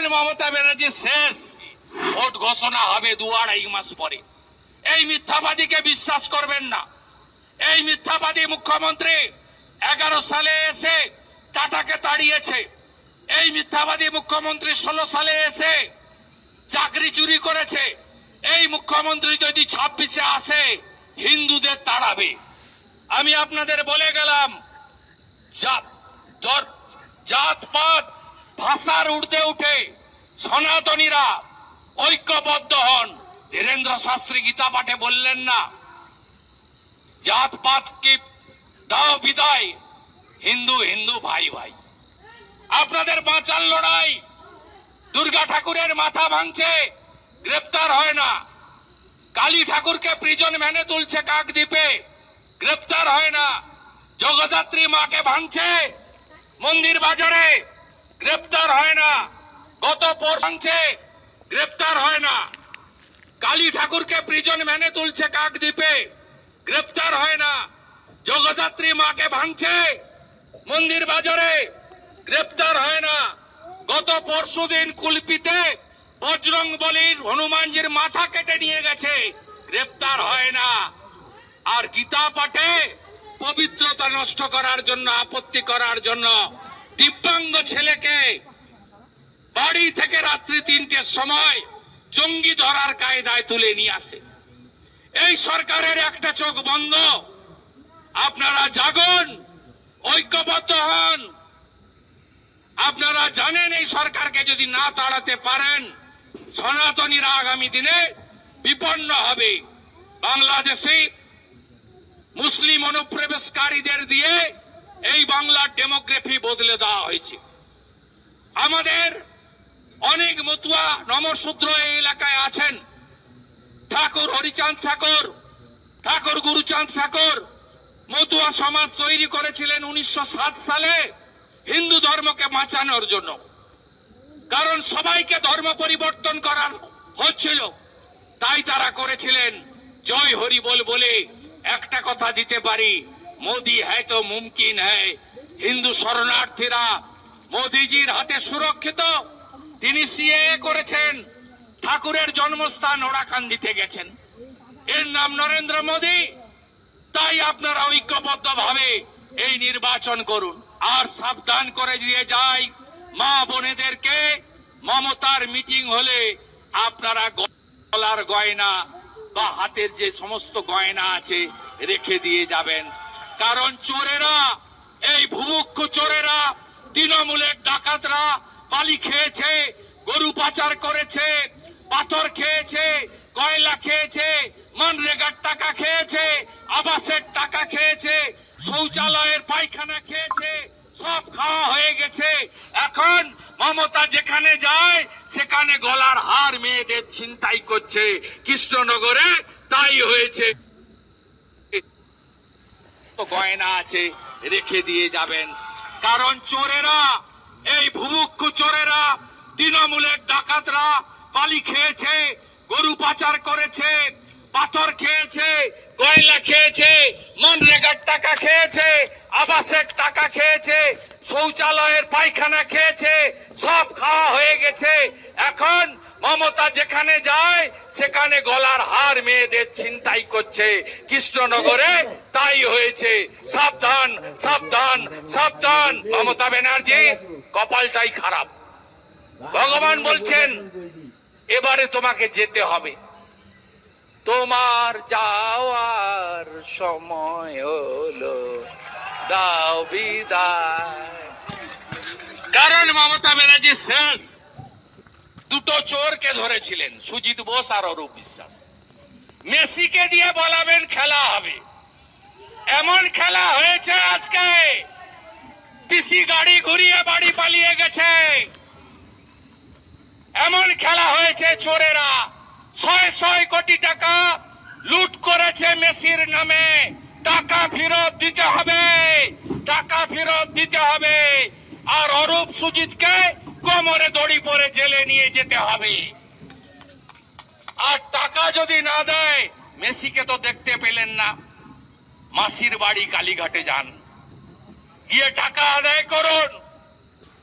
কারণ মমতা ব্যানার্জি, শেষ। ভোট ঘোষণা হবে দু আড়াই মাস পরে। এই মিথ্যাবাদীকে বিশ্বাস করবেন না। এই মিথ্যাবাদী মুখ্যমন্ত্রী এগারো সালে এসে টাটাকে তাড়িয়েছে। এই মিথ্যাবাদী মুখ্যমন্ত্রী ষোলো সালে এসে চাকরি চুরি করেছে। এই মুখ্যমন্ত্রী যদি ছাব্বিশে আসে, হিন্দুদের তাড়াবে। আমি আপনাদের বলে গেলাম, জাত জাতপাত ভাষার ঊর্ধ্বে উঠে সনাতনীরা ঐক্যবদ্ধ হন। ধীরেন্দ্র শাস্ত্রী গীতা পাঠে বললেন না, জাতপাত কি দাও বিদায়, হিন্দু হিন্দু ভাই ভাই। আপনাদের বাঁচার লড়াই দুর্গা ঠাকুরের মাথা ভাঙছে, গ্রেপ্তার হয় না। কালী ঠাকুরকে প্রিজন ম্যানে তুলছে কাকদ্বীপে গ্রেপ্তার হয় না। জগদ্ধাত্রী মাকে ভাঙছে, মন্দির বাজারে গ্রেপ্তার হয় না। গত পর ভাঙছে গ্রেপ্তার হয় না। কালী ঠাকুরকে প্রিজন ম্যানে তুলছে কাকদ্বীপে। গ্রেপ্তার হয় না। জগদ্ধাত্রী মাকে ভাঙছে। মন্দির বাজারে গ্রেপ্তার হয় না। গত পরশুদিন কুলপিতে বজরং বলির হনুমানজির মাথা কেটে নিয়ে গেছে। গ্রেপ্তার হয় না। আর গীতা পাঠে পবিত্রতা নষ্ট করার জন্য, আপত্তি করার জন্য দিব্যাঙ্গ ছেলেকে বাড়ি থেকে রাত্রি তিনটের সময় জঙ্গি ধরার কায়দায় তুলে নিয়ে আসে। এই সরকারের একটা চোখ বন্ধ। আপনারা জাগুন, ঐক্যবদ্ধ হন। আপনারা জানেন এই সরকারকে যদি না তাড়াতে পারেন, সনাতনীরা আগামী দিনে বিপন্ন হবে। বাংলাদেশে মুসলিম অনুপ্রবেশকারীদের দিয়ে এই বাংলার ডেমোগ্রাফি বদলে দেওয়া হয়েছে। আমাদের অনেক মতুয়া নমশূদ্র এই এলাকায় আছেন। ঠাকুর হরিচাঁদ ঠাকুর ঠাকুর গুরুচাঁদ ঠাকুর, মতুয়া সমাজ তৈরি করেছিলেন উনিশশো সাত সালে হিন্দু ধর্মকে বাঁচানোর জন্য। কারণ সবাইকে ধর্ম পরিবর্তন করার হচ্ছিল। তাই তারা করেছিলেন, জয় হরি বল বলে একটা কথা দিতে পারি। মোদি হ্যায় তো মুমকিন হ্যায় হিন্দু শরণার্থীরা মোদিজির হাতে সুরক্ষিত তিনি সিএ করেছেন ঠাকুরের জন্মস্থান ওরাকান্দিতে গেছেন এর নাম নরেন্দ্র মোদী। তাই আপনারা ঐক্যবদ্ধ ভাবে এই নির্বাচন করুন। আর সাবধান করে দিয়ে যাই। মা বোনেদেরকে মমতার মিটিং হলে আপনারা গলার গয়না বা হাতের যে সমস্ত গয়না আছে রেখে দিয়ে যাবেন। কারণ চোরেরা, এই ভুমুক্ষ চোরেরা, তৃণমূলের ডাকাতরা বালি খেয়েছে, গরু পাচার করেছে, পাথর খেয়েছে, কয়লা খেয়েছে, মনরেগার টাকা খেয়েছে, আবাসের টাকা খেয়েছে, শৌচালয়ের পায়খানা খেয়েছে, সব খাওয়া হয়ে গেছে। এখন মমতা যেখানে যায়, সেখানে গলার হার মেয়েদের ছিনতাই করছে। কৃষ্ণনগরে তাই হয়েছে। গয়না আছে, রেখে দিয়ে যাবেন। কারণ চোরেরা, এই ভুমুক্ষ চোরেরা, তৃণমূলের ডাকাতরা বালি খেয়েছে, গরু পাচার করেছে, পাথর খেয়েছে কয়লা খেয়েছে, মনরেগার টাকা খেয়েছে, আবাসের টাকা খেয়েছে, শৌচালয়ের পায়খানা খেয়েছে, সব খাওয়া হয়ে গেছে। এখন মমতা যেখানে যায়, সেখানে গলার হার মেয়েদের ছিনতাই করছে। কৃষ্ণনগরে তাই হয়েছে। সাবধান সাবধান সাবধান। মমতা ব্যানার্জি, কপালটাই খারাপ। ভগবান বলছেন, এবারে তোমাকে যেতে হবে। তোমার যাওয়ার সময় হলো। দাও বিদায়। কারণ মমতা ব্যানার্জি শেষ। দুটো চোরকে ধরেছিলেন, সুজিত বোস আর অরূপ বিশ্বাস। মেসিকে দিয়ে বলাবেন খেলা হবে। এমন খেলা হয়েছে আজকে। পিসি গাড়ি ঘুরিয়ে বাড়ি পালিয়ে গেছে। এমন খেলা হয়েছে চোরেরা। ছয় ছয় কোটি টাকা লুট করেছে মেসির নামে। টাকা ফেরত দিতে হবে। টাকা ফেরত দিতে হবে। আর অরূপ সুজিতকে কোমরে দড়ি পরে জেলে নিয়ে যেতে হবে। আর টাকা যদি না দেয়, মেসিকে তো দেখতে পেলেন না। মাসির বাড়ি কালীঘাটে যান। গিয়ে টাকা আদায় করুন।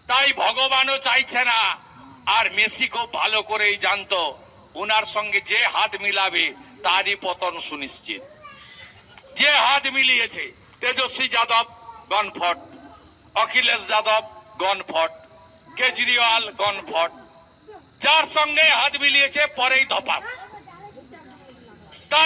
তাই ভগবানও চাইছে না। আর মেসি খুব ভালো করেই জানতো, উনার সঙ্গে যে হাত মিলাবে, তারই পতন সুনিশ্চিত। যে হাত মিলিয়েছে, তেজস্বী যাদব গনফট অখিলেশ যাদব গনফট কেজরিওয়াল গণভট। যার সঙ্গে হাত মিলিয়েছে পরেই ধপাস। তাই